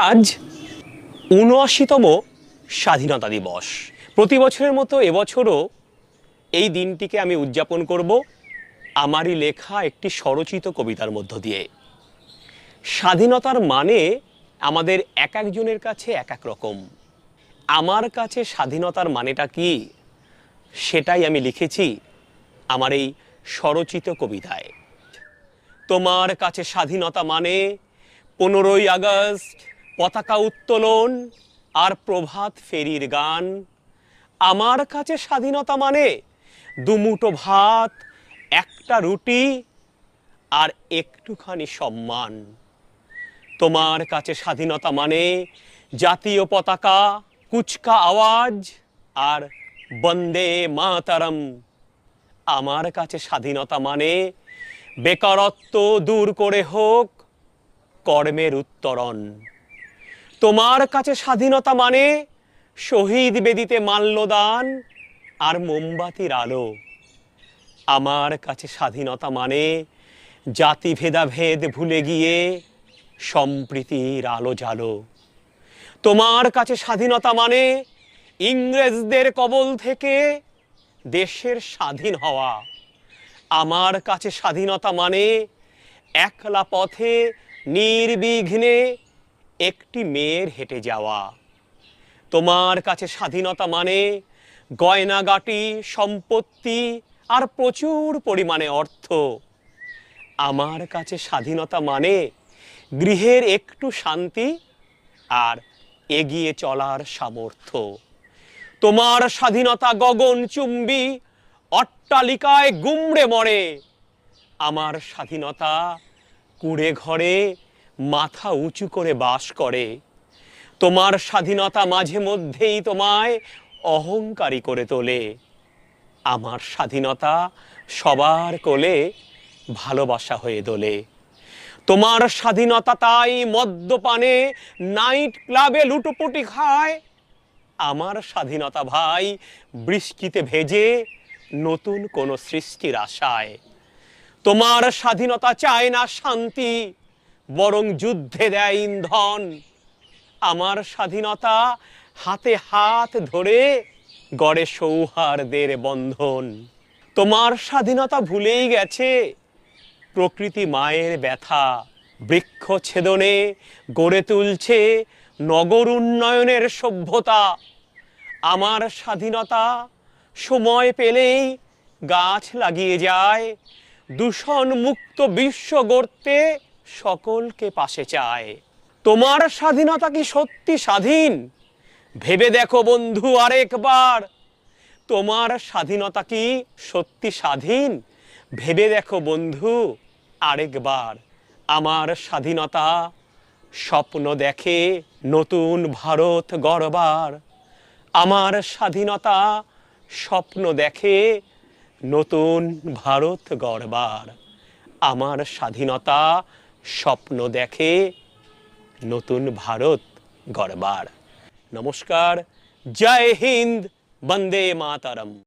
আজ উনআশিতম স্বাধীনতা দিবস। প্রতি বছরের মতো এবছরও এই দিনটিকে আমি উদযাপন করব আমারই লেখা একটি স্বরচিত কবিতার মধ্য দিয়ে। স্বাধীনতার মানে আমাদের এক একজনের কাছে এক এক রকম। আমার কাছে স্বাধীনতার মানেটা কি? সেটাই আমি লিখেছি আমার এই স্বরচিত কবিতায়। তোমার কাছে স্বাধীনতা মানে পনেরোই আগস্ট পতাকা উত্তোলন আর প্রভাত ফেরির গান। আমার কাছে স্বাধীনতা মানে দুমুটো ভাত, একটা রুটি আর একটুখানি সম্মান। তোমার কাছে স্বাধীনতা মানে জাতীয় পতাকা, কুচকা আওয়াজ আর বন্দে মাতারম। আমার কাছে স্বাধীনতা মানে বেকারত্ব দূর করে হোক, কর্মের উত্তরণ। তোমার কাছে স্বাধীনতা মানে শহীদ বেদিতে মাল্যদান আর মোমবাতির আলো। আমার কাছে স্বাধীনতা মানে জাতি ভেদাভেদ ভুলে গিয়ে সম্প্রীতির আলো জালো তোমার কাছে স্বাধীনতা মানে ইংরেজদের কবল থেকে দেশের স্বাধীন হওয়া। আমার কাছে স্বাধীনতা মানে একলা পথে নির্বিঘ্নে একটি মেয়ের হেঁটে যাওয়া। তোমার কাছে স্বাধীনতা মানে গয়নাগাটি, সম্পত্তি আর প্রচুর পরিমাণে অর্থ। আমার কাছে স্বাধীনতা মানে গৃহের একটু শান্তি আর এগিয়ে চলার সামর্থ্য। তোমার স্বাধীনতা গগনচুম্বী অট্টালিকায় গুমড়ে মরে। আমার স্বাধীনতা কুড়ে ঘরে মাথা উঁচু করে বাস করে। তোমার স্বাধীনতা মাঝে মধ্যেই তোমায় অহংকারী করে তোলে। আমার স্বাধীনতা সবার কোলে ভালোবাসা হয়ে দোলে তোমার স্বাধীনতা তাই মদ্যপানে নাইট ক্লাবে লুটোপুটি খায়। আমার স্বাধীনতা ভাই বৃষ্টিতে ভেজে নতুন কোনো সৃষ্টির আশায়। তোমার স্বাধীনতা চায় না শান্তি বরং যুদ্ধে দেয় ইন্ধন। আমার স্বাধীনতা হাতে হাত ধরে গড়ে সৌহার্দের বন্ধন। তোমার স্বাধীনতা ভুলেই গেছে। প্রকৃতি মায়ের ব্যথা, বৃক্ষ ছেদনে গড়ে তুলছে নগর উন্নয়নের সভ্যতা। আমার স্বাধীনতা সময় পেলেই গাছ লাগিয়ে যায় দূষণ মুক্ত বিশ্ব গড়তে সকলকে পাশে চায়। তোমার স্বাধীনতা কি সত্যি স্বাধীন? ভেবে দেখো বন্ধু আরেকবার। তোমার স্বাধীনতা কি সত্যি স্বাধীন? ভেবে দেখো বন্ধু আরেকবার। আমার স্বাধীনতা স্বপ্ন দেখে নতুন ভারত গড়বার। আমার স্বাধীনতা স্বপ্ন দেখে নতুন ভারত গড়বার। আমার স্বাধীনতা স্বপ্ন দেখে নতুন ভারত গড়বার। নমস্কার জয় হিন্দ বন্দে মাতারম।